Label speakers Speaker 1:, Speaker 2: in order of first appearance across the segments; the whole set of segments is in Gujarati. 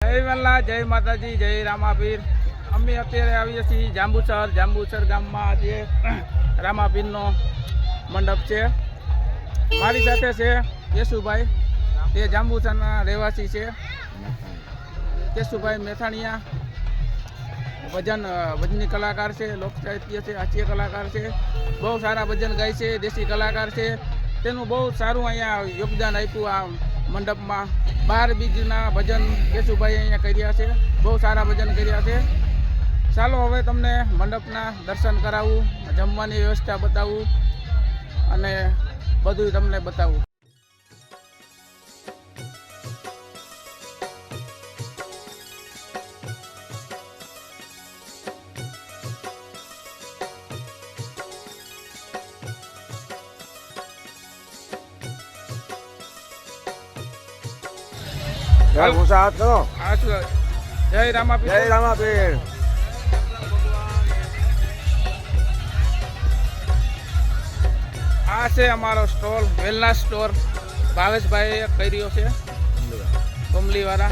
Speaker 1: જય વલ્લા જય માતાજી, જય રામાપીર. અમે અત્યારે આવીએ છીએ જાંબુસર. જાંબુસર ગામમાં આજે રામાપીરનો મંડપ છે. મારી સાથે છે કેશુભાઈ. તે જાંબુસરના રહેવાસી છે. કેશુભાઈ મેથાણીયા. ભજન ભજની કલાકાર છે લોક સાહિત્ય છે, હાસ્ય કલાકાર છે. બહુ સારા ભજન ગાય છે, દેશી કલાકાર છે. તેનું બહુ સારું અહીંયા યોગદાન આપ્યું આ મંડપમાં બાર બીજના ભજન કેશુભાઈ અહીંયા કર્યા છે. બહુ સારા ભજન કર્યા છે. ચાલો હવે તમને મંડપના દર્શન કરાવું, જમવાની વ્યવસ્થા બતાવું અને બધું તમને બતાવું.
Speaker 2: જય ભૂસા કરો
Speaker 1: આ શું? જય
Speaker 2: જય
Speaker 1: રામાપીર. આ છે અમારો સ્ટોલ વેલના સ્ટોર. ભાવેશભાઈએ કર્યો છે. કમલીવાળા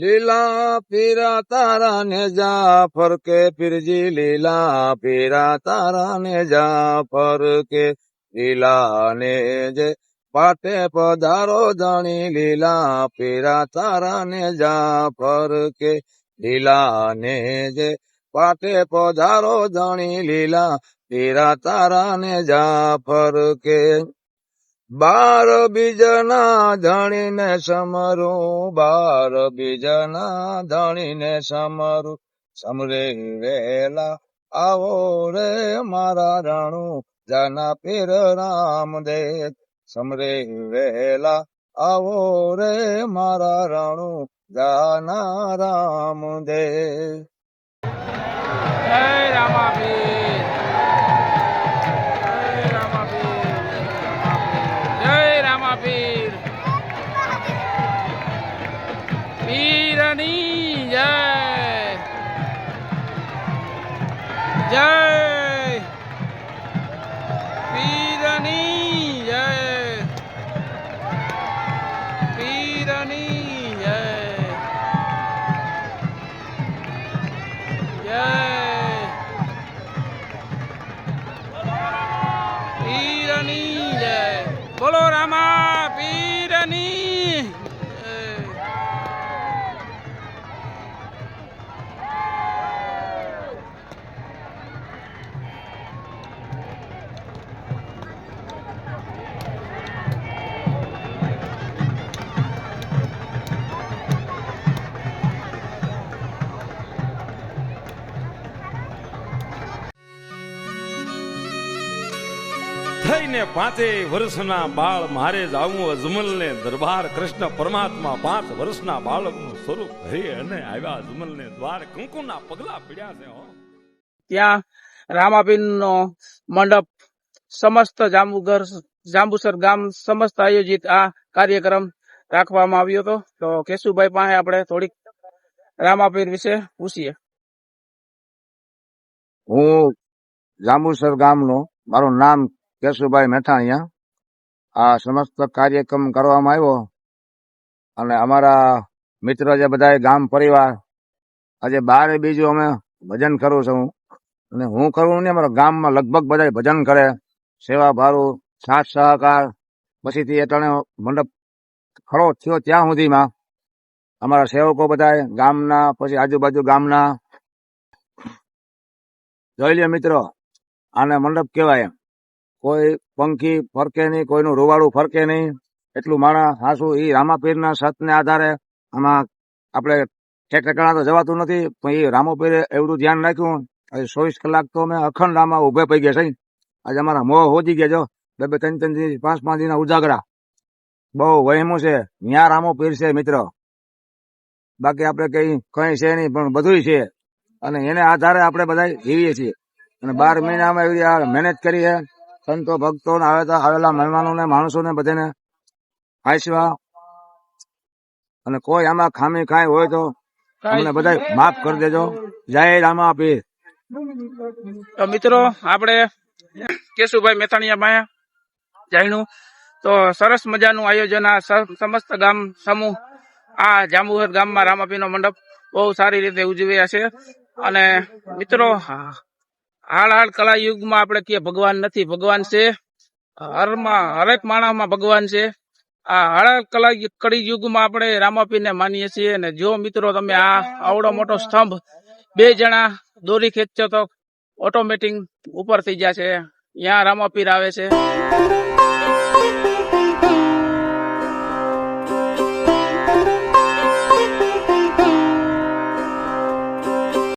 Speaker 2: લીલા પીરા તારા ને જા ફરકે પીરજી, લીલા પીરા તારા ને જા ફરકે લીલા ને જે પાટે પધારો જાણી લીલા પીરા તારા ને જા ફરકે લીલા ને જે પાટે પધારો જાણી લીલા પીરા તારા ને જા ફરકે બાર બીજના ધણીને સમરું, બાર બીજના ધણીને સમરું. સમરે વેલા આવો રે મારા રાણું, જાના પીર રામદેવ. સમરે વેલા આવો રે મારા રાણું, જાના રામદેવ.
Speaker 1: જય રામાપીર. પીરની જય. જય
Speaker 3: થઈને પાંચે વર્ષના બાળ મારે જાવું અજમલ ને દરબાર કૃષ્ણ પરમાત્મા પાંચ વર્ષના બાળકનું સ્વરૂપ હરી અને આવ્યા અજમલ ને દ્વાર કંકુના પગલા પીડ્યા છે હો.
Speaker 1: ત્યાં રામાપીરનો મંડપ સમસ્ત જાંબુગર જાંબુસર ગામ સમસ્ત આયોજિત આ કાર્યક્રમ રાખવામાં આવ્યો હતો. તો કેશુભાઈ પાસે આપણે થોડીક રામાપીર વિશે પૂછીએ.
Speaker 2: હું જાંબુસર ગામનો મારું નામ કેશુભાઈ મેઠાણીયા આ સમસ્ત કાર્યક્રમ કરવામાં આવ્યો અને અમારા મિત્ર જે બધા ગામ પરિવાર, આજે બારે બીજું અમે ભજન કરું છું. અને હું કરું ને અમારા ગામમાં લગભગ બધા ભજન કરે, સેવા ભારું, સાથ સહકાર, પછીથી અટાણે મંડપ ખડો થયો ત્યાં સુધીમાં. અમારા સેવકો બધા ગામના, પછી આજુબાજુ ગામના. જોઈ લે મિત્રો, આને મંડપ કહેવાય કોઈ પંખી ફરકે નહીં, કોઈનું રૂવાડું ફરકે નહીં. એટલું માણા હાસુ એ રામાપીરના સતને આધારે આમાં આપણે ઠેક ઠેકાણા તો જવાતું નથી, પણ એ રામોપીરે એવડું ધ્યાન રાખ્યું. આજે ચોવીસ કલાક તો અમે અખંડ રામા ઉભે પડી ગયા છે આજે અમારા મોહ હોજી ગયા જો. બે બે ત્રણ ત્રણ પાંચ પાંચ દિન ઉજાગરા. બહુ વહેમું છે. ન્યા રામોપીર છે મિત્ર. બાકી આપણે કઈ કઈ છે નહીં, પણ બધું છે. અને એને આધારે આપણે બધા જીવીએ છીએ. અને બાર મહિનામાં એવી મહેનત કરી છે. સંતો ભક્તો આવેલા મહેમાનોને, માણસોને બધાને હાંસવા અને કોઈ આમાં ખામી કાંઈ હોય તો અમને બધા માફ કરી દેજો. જય રામાપીર.
Speaker 1: તો મિત્રો, આપણે કેશુભાઈ મેથાણીયા માયા જાણ્યું તો સરસ મજાનું આયોજન આ સમસ્ત ગામ સમૂહ, આ જાંબુહર ગામમાં રામાપીનો મંડપ બહુ સારી રીતે ઉજવ્યા છે. અને મિત્રો હાલ કળા યુગમાં આપણે કે ભગવાન નથી, ભગવાન છે. હરમાં, હરેક માણસમાં ભગવાન છે. આ હળ કલા કળી યુગમાં આપણે રામાપીરને માનીએ છીએ અને જો મિત્રો તમે આ આવડો મોટો સ્તંભ બે જણા દોરી ખેંચો તો ઓટોમેટિક ઉપર થઈ જશે. ત્યાં રામાપીર આવે છે.